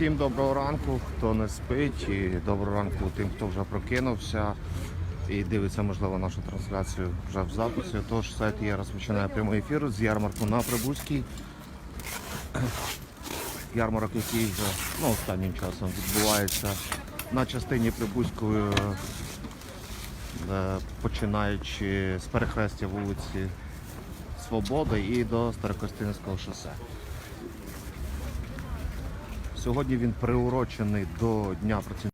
Всім доброго ранку, хто не спить, і доброго ранку тим, хто вже прокинувся і дивиться, можливо, нашу трансляцію вже в записі. Тож сайт є розпочинає прямий ефір з ярмарку на Прибузькій. Ярмарок, який вже ну, останнім часом відбувається на частині Прибузької, е, починаючи з перехрестя вулиці Свободи і до Старокостинського шосе. Сьогодні він приурочений до Дня працівника.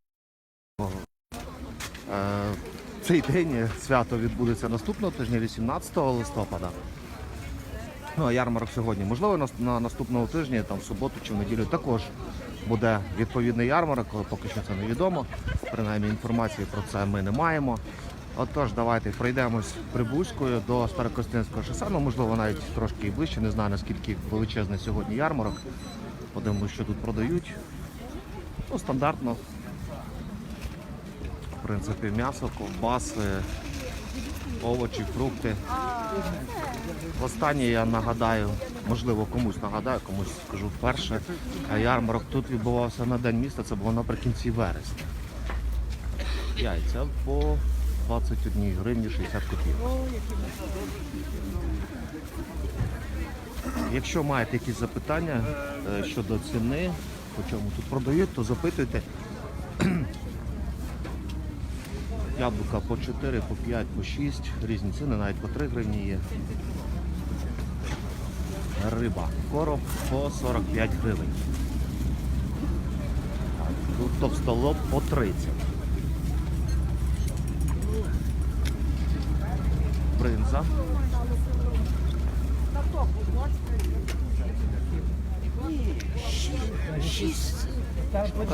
Е, Цей день свято відбудеться наступного тижня, 18 листопада. Ну а ярмарок сьогодні. Можливо, на, на наступного тижня, там в суботу чи в неділю також буде відповідний ярмарок, але поки що це невідомо. Принаймні інформації про це ми не маємо. Отож, давайте пройдемось Прибузькою до Старокостинського шосе. Ну, можливо, навіть трошки і ближче. Не знаю наскільки величезний сьогодні ярмарок. Подивимось, що тут продають. Ну, стандартно. В принципі, м'ясо, ковбаси, овочі, фрукти. Востаннє я нагадаю, можливо, комусь нагадаю, комусь скажу вперше. а Ярмарок тут відбувався на день міста, це було наприкінці вересня. Яйця по 21 гривні 60 копійок. Якщо маєте якісь запитання е, щодо ціни, по чому тут продають, то запитуйте. Яблука по 4, по 5, по 6, різні ціни, навіть по 3 гривні є. Риба. Короб по 45 гривень. Тут товстолоб по 30. Бринза.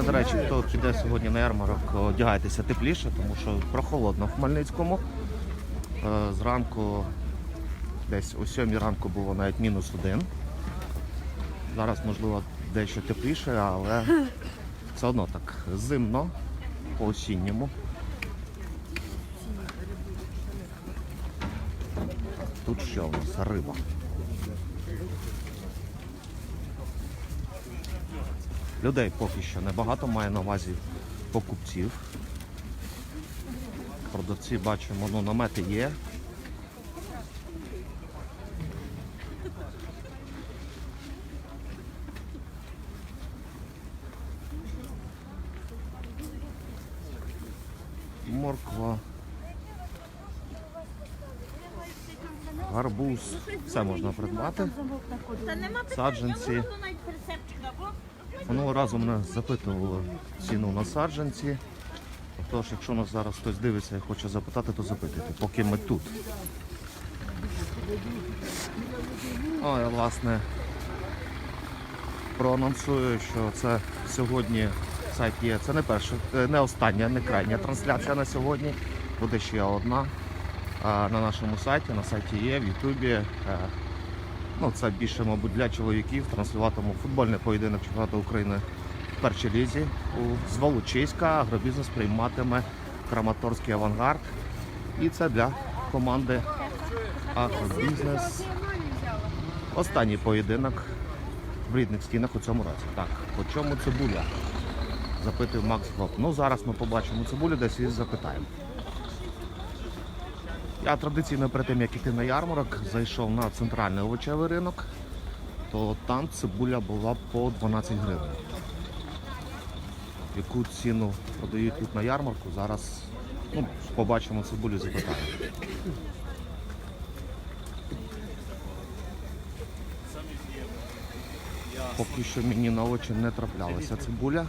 До речі, хто піде сьогодні на ярмарок, одягайтеся тепліше, тому що прохолодно в Хмельницькому. Е, Зранку, десь о 7 ранку було навіть мінус один. Зараз, можливо, дещо тепліше, але все одно так зимно, по осінньому. Тут що у нас риба. Людей поки що небагато має на увазі покупців. Продавці бачимо, ну намети є. Морква. Гарбуз. Все можна придбати. Саджанці. Минулого разу мене запитували ціну на саджанці. Тож, якщо нас зараз хтось дивиться і хоче запитати, то запитуйте, поки ми тут. О, я власне проанонсую, що це сьогодні сайт є. Це не перша, е, не остання, не крайня трансляція на сьогодні. Буде ще одна на нашому сайті, на сайті є, в Ютубі. Е, Ну, це більше, мабуть, для чоловіків. Транслюватиму футбольний поєдинок чемпіонату України в першій лізі. З Волочиська агробізнес прийматиме Краматорський авангард. І це для команди Агробізнес. Останній поєдинок в рідних стінах у цьому році. Так, по чому цибуля? Запитує Макс Гоп. Ну зараз ми побачимо цибулю, десь і запитаємо. Я традиційно перед тим, як іти на ярмарок, зайшов на центральний овочевий ринок, то там цибуля була по 12 гривень. Яку ціну продають тут на ярмарку, зараз ну, побачимо цибулю, запитаємо. Поки що мені на очі не траплялася цибуля.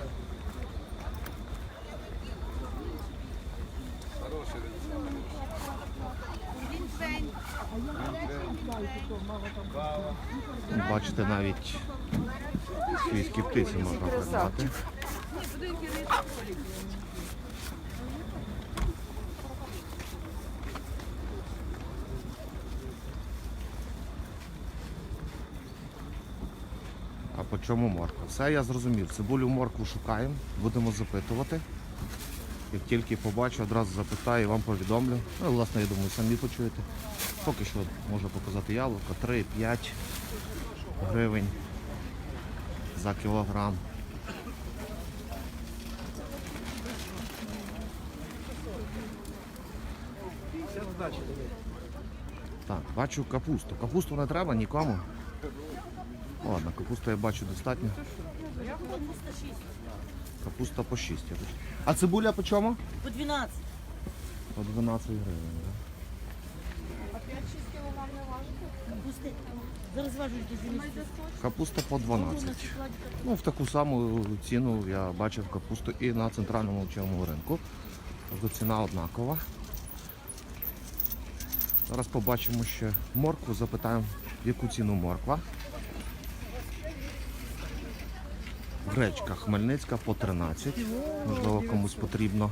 Бачите, навіть свійські птиці можна придбати. А по чому морква? Все я зрозумів. Цибулю моркву шукаємо, будемо запитувати. Як тільки побачу, одразу запитаю і вам повідомлю. Ну, власне, я думаю, самі почуєте. Поки що можу показати яблуко 3-5 гривень за кілограм. Так, бачу капусту. Капусту не треба нікому. Ладно, капусту я бачу достатньо. Капуста по 6. А цибуля по чому? По 12. По 12 гривень. да. Капусти. Зараз зимі. Капуста по 12. Ну, в таку саму ціну я бачив капусту і на центральному овочевому ринку. Тобто ціна однакова. Зараз побачимо ще моркву, запитаємо, яку ціну морква. Гречка Хмельницька по 13. Можливо, комусь потрібно.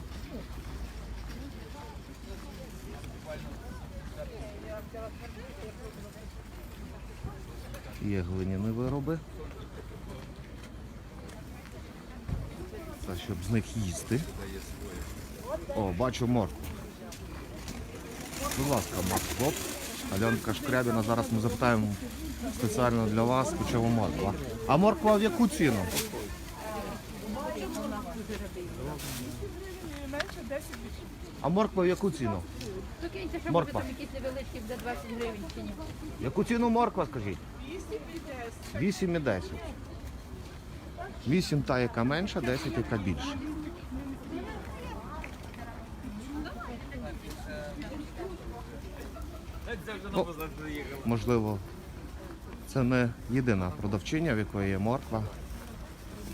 Є глиняні вироби. Це щоб з них їсти. О, бачу моркву. Будь ласка, морква. Альонка Шкрябіна, зараз ми запитаємо спеціально для вас, по морква. А морква в яку ціну? А морква в яку ціну? Прикиньте, що Морква. там якісь невеличкі за 20 гривень чи ні. Яку ціну морква, скажіть? 8 і 10. 8 та, яка менша, 10 яка більша. Ну, можливо, це не єдина продавчиня, в якої є морква,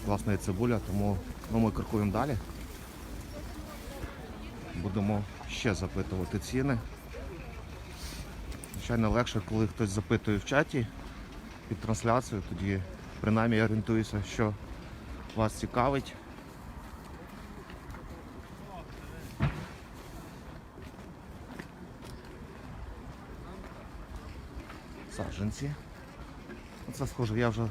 власне, і цибуля, тому ну, ми крокуємо далі. Будемо ще запитувати ціни. Звичайно, легше, коли хтось запитує в чаті під трансляцією, тоді принаймні я орієнтуюся, що вас цікавить. Саджанці. Це схоже, я вже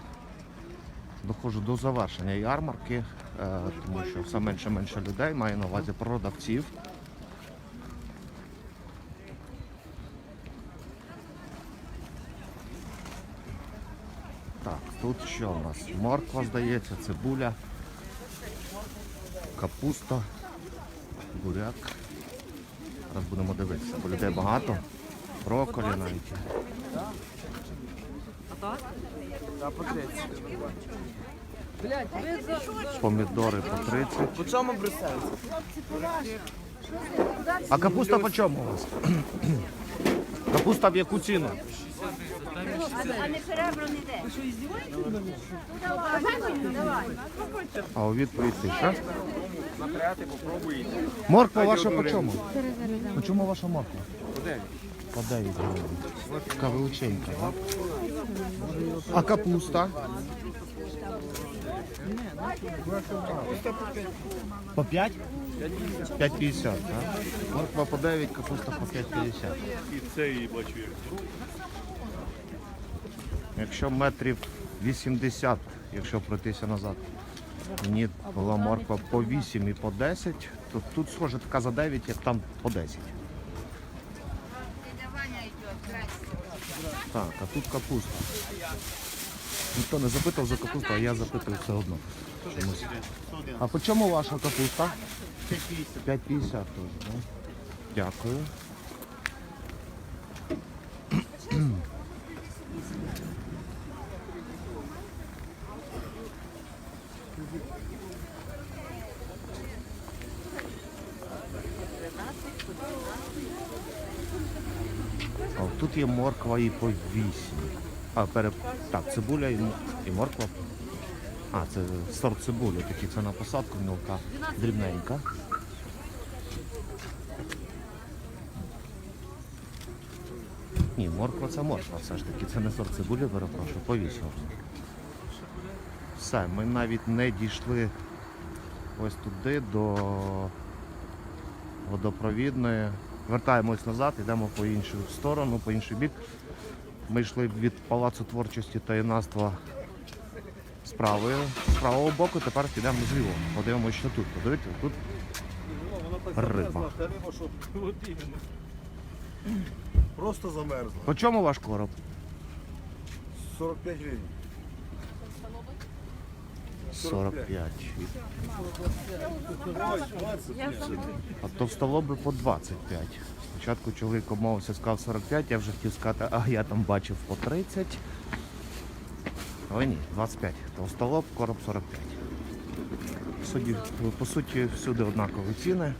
доходжу до завершення ярмарки, е, тому що все менше-менше людей, маю на увазі продавців. Так, тут що у нас? Морква, здається, цибуля, капуста, буряк. Зараз будемо дивитися, бо людей багато. Брокколі навіть. Помідори по 30. По чому брусельці? А капуста по чому у вас? Капуста в яку ціну? А не перебрано йде. А у відповідь тиша. Натряти, попробуйте. Морква ваша по чому? По чому ваша морква? По 9. По 9 гривень. Така величенька, так? А капуста? По 5? 5,50, так? Морква по 9, капуста по 5,50. І це її бачу як. Якщо метрів 80, якщо пройтися назад, мені була морква по 8 і по 10, то тут схоже така за 9, як там по 10. Так, а тут капуста. Ніхто не запитав за капусту, а я запитую все одно. Чомусь. А по чому ваша капуста? 5,50 теж? Дякую. Є морква і по 8. А, пере... Так, цибуля і, і морква. А, це сорт цибулі, такий це на посадку мілка, дрібненька. Ні, морква це морква, все ж таки, це не сорт цибулі, перепрошую, по 8. Все, ми навіть не дійшли ось туди до водопровідної. Вертаємось назад, йдемо по іншу сторону, по інший бік. Ми йшли від Палацу творчості та юнацтва з правої, з правого боку, тепер підемо зліво. Подивимося, що тут. Подивіться, тут риба. Просто замерзла. По чому ваш короб? 45 гривень. 45. А товстолоби по 25. Спочатку чоловік обмовився, сказав 45, я вже хотів сказати, а я там бачив по 30. Але ні, 25. Товстолоб, короб 45. По суті, по суті, всюди однакові ціни.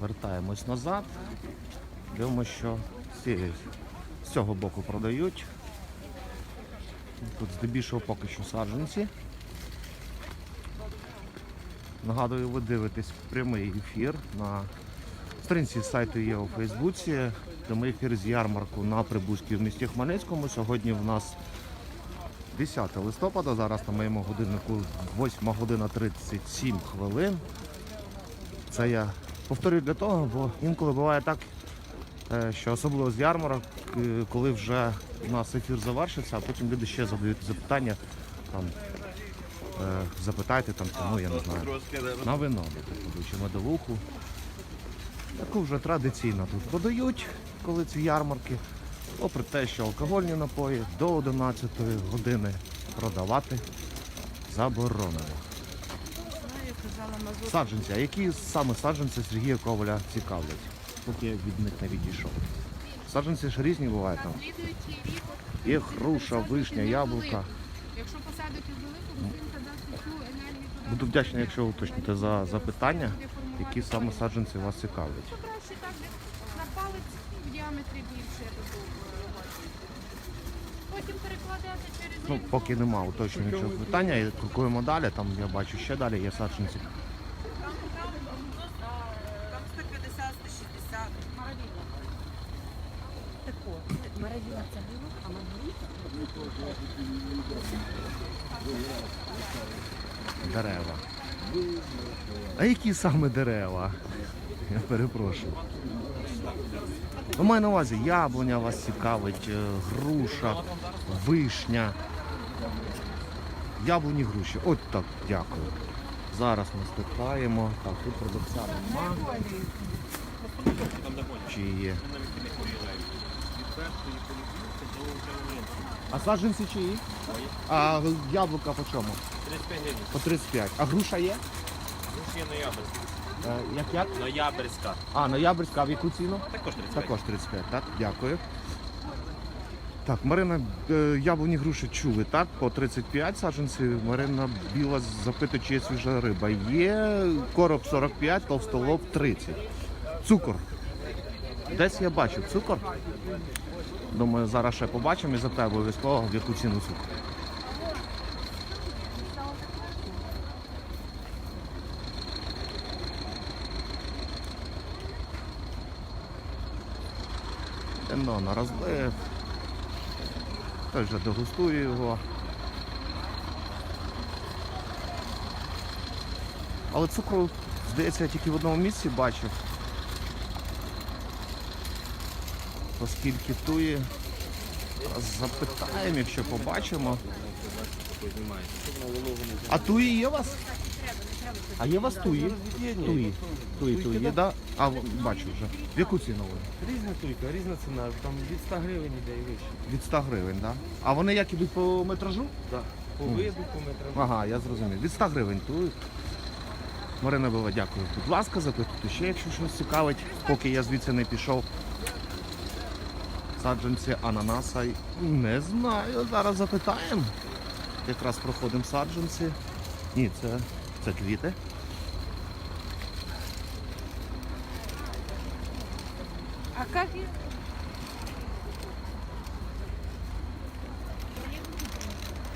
Вертаємось назад. Дивимося, що з, цього боку продають. Тут здебільшого поки що саджанці. Нагадую, ви дивитесь прямий ефір на сторінці сайту є у Фейсбуці. Прямий ефір з ярмарку на Прибузькій в місті Хмельницькому. Сьогодні в нас 10 листопада, зараз на моєму годиннику 8 година 37 хвилин. Це я повторюю для того, бо інколи буває так, е, що особливо з ярмарок, е, коли вже у нас ефір завершиться, а потім люди ще задають запитання, там, е, запитайте там, ну я не знаю, на вино, чи медовуху. Таку вже традиційно тут продають, коли ці ярмарки. Попри те, що алкогольні напої до 11 години продавати заборонено. Саджанці. А які саме саджанці Сергія Коваля цікавлять? Поки я від них не відійшов. Саджанці ж різні бувають там. Слідуючий рік Є груша, вишня, яблука. Якщо посадити велику, будинка дасть всю енергію. Буду вдячний, якщо уточните за запитання, які саме саджанці вас цікавлять. Ну, краще так, десь на палець в діаметрі більше таку робити. Потім перекладати через Ну, поки нема уточнюючого питання, і крокуємо далі. Там я бачу ще далі є саджанці. Там 150, 160. Маравіна це було, а Маргарита Дерева. А які саме дерева? Я перепрошую. Ну, маю на увазі, яблуня вас цікавить, е, груша, вишня. Яблуні груші. От так, дякую. Зараз ми спитаємо. Так, тут продавця нема. Чи є? А саджанці чиї? А яблука по чому? 35 гривень. По 35. А груша є? Тут є ноябрьська. Е, як як? Ноябрьська. А, ноябрьська, а в яку ціну? Також 35. Також 35, так? Дякую. Так, Марина, е, яблуні груші чули, так? По 35 саджанців. Марина Біла запитує, чи є свіжа риба. Є короб 45, товстолоб 30. Цукор. Десь я бачив цукор. Думаю, зараз ще побачимо і запитаю обов'язково, в яку ціну цукор. Вино розлив. Хтось вже дегустує його. Але цукру, здається, я тільки в одному місці бачив. Оскільки туї. Запитаємо, якщо побачимо. А туї є у вас? А є у вас туї? Туї. Туї, туї, є, да? А, бачу вже. В яку ціну вони? Різна туйка, різна ціна, там від 100 гривень іде і вище. Від 100 гривень, так? Да? А вони як ідуть по метражу? Да. По виду, по метрам. Ага, я зрозумів. Від 100 гривень тують. Марина Бива, дякую. Будь ласка, запитуйте ще, якщо щось цікавить, поки я звідси не пішов. Саджанці ананаса. Не знаю, зараз запитаємо. Якраз проходимо саджанці. Ні, це, це квіти. А як є?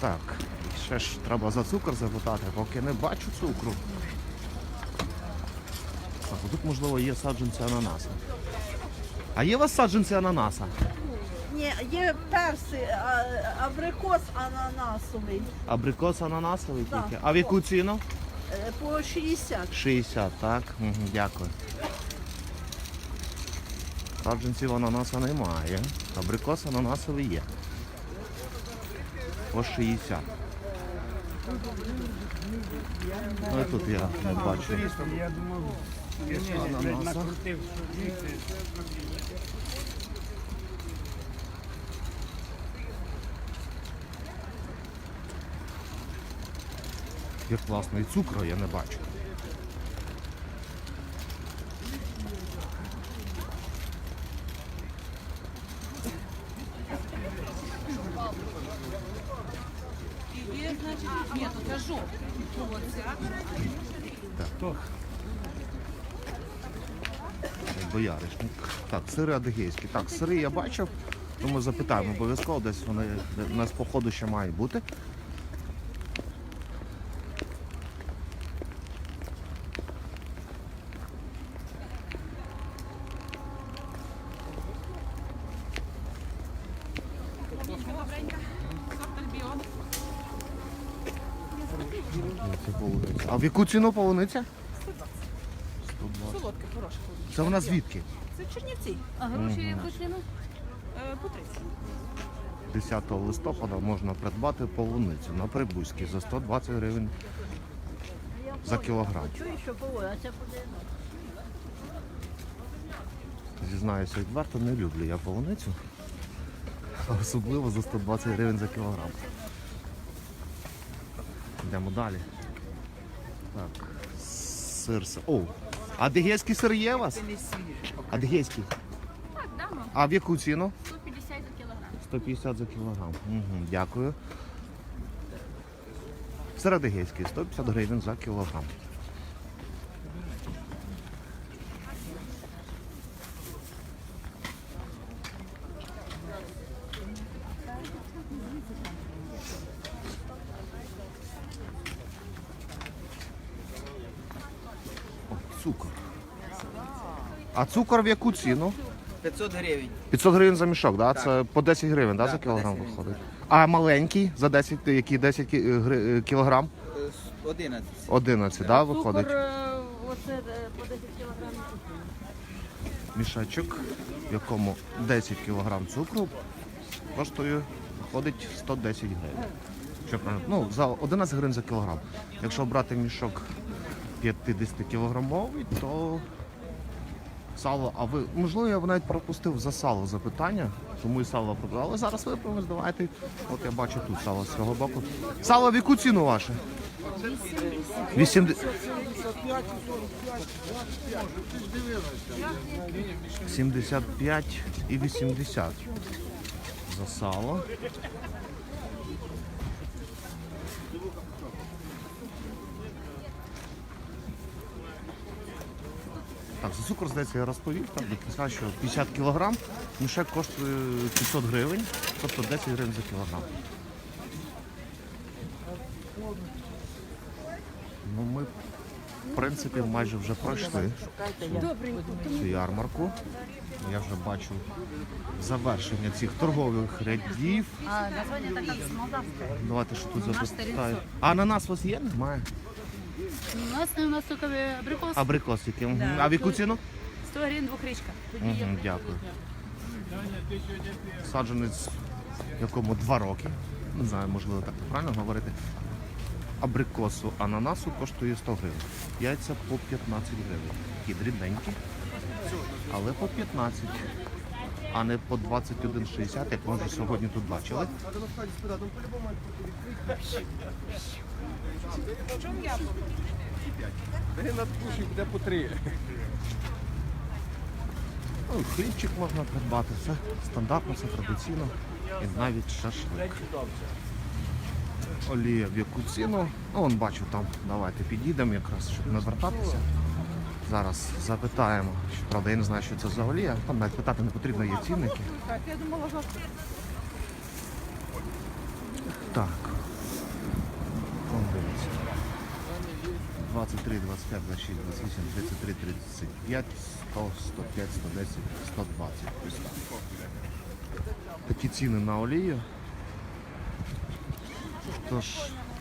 Так, ще ж треба за цукор запитати, поки не бачу цукру. Так, тут, можливо, є саджанці ананаса. А є у вас саджанці ананаса? Ні, є перси, а, абрикос ананасовий Абрикос ананасовий Так. тільки. А в яку ціну? Е, по 60. 60, так? Угу, дякую. Саджанців ананаса немає. Абрикос ананасовий є. По 60. Ну і тут я не бачу. Ананаса. Класно, і цукру я не бачу. Ні, то кажу. Бояришник. Так, сири адигейські. Так, сири я бачив. Тому запитаємо обов'язково, десь вони у нас по ходу ще мають бути. Це полуниця. А в яку ціну полуниця? 120. Солодке, хороше. Це вона звідки? Це Чернівці. А гроші яку ціну? Е, По 30. 10 листопада можна придбати полуницю на Прибузькій за 120 гривень за кілограм. Чую, що поводить, це буде. Зізнаюся, відверто не люблю я полуницю. а Особливо за 120 гривень за кілограм. Йдемо далі. Так. Сир. с- О! Адигейський сир є у вас? Адигейський. Так, дамо. А в яку ціну? 150 за кілограм. 150 за кілограм. Угу, дякую. Сир адигейський, 150 гривень за кілограм. О, цукор. А цукор в яку ціну? 500 гривень. 500 гривень за мішок, да? Це по 10 гривень да, Так, за кілограм виходить. А маленький за 10, який 10 кі- гри- е, кілограм? Е, 11. 11, да, виходить. Цукор, е, оце е, по 10 кілограмів. Мішечок, в якому 10 кілограм цукру коштує, виходить 110 гривень. Ну, за 11 гривень за кілограм. Якщо брати мішок 50 кілограмовий, то сало, а ви, можливо, я навіть пропустив за сало запитання, тому і сало продали. Але зараз виправимось, давайте. От я бачу тут сало з цього боку. Сало в яку ціну ваше? 80. 75 і 80 за сало. Так, за цукор, здається, я розповів, так, до кінця, що 50 кг мішек коштує 500 гривень, тобто 10 гривень за кілограм. Ну, ми, в принципі, майже вже пройшли цю ярмарку. Я вже бачу завершення цих торгових рядів. Давайте що тут запитаю. А ананас у вас є? Немає. У нас у нас тільки абрикос. Абрикос який? Мгм. А в яку ціну? 100 гривень двохрічка. Мгм, дякую. Саджанець, якому два роки. Не знаю, можливо, так правильно говорити. Абрикосу ананасу коштує 100 гривень. Яйця по 15 гривень. Такі дрібненькі, але по 15, а не по 21,60, як ми вже сьогодні тут бачили. Бери на куші, буде по три. Ну, хлібчик можна придбати, це стандартно, це традиційно і навіть шашлик. Олія в яку ціну. Ну, вон бачу там, давайте підійдемо якраз, щоб не звертатися. Зараз запитаємо. Що, правда, я не знаю, що це за олія. Там навіть питати не потрібно, є цінники. Так, що Так. Вон дивіться. 23, 25, 26, 28, 33, 35, 100, 105, 110, 120. Ось так. Такі ціни на олію. Тож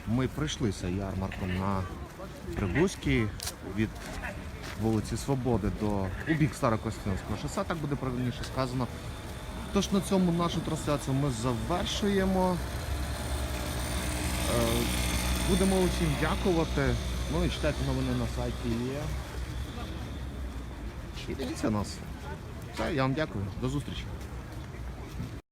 ми прийшлися ярмарком на Прибузькій від вулиці Свободи до у бік Старокостянського шосе, так буде правильніше сказано. Тож на цьому нашу трансляцію ми завершуємо. Е, Будемо усім дякувати. Ну і читайте новини на сайті є. І дивіться нас. Все, я вам дякую. До зустрічі.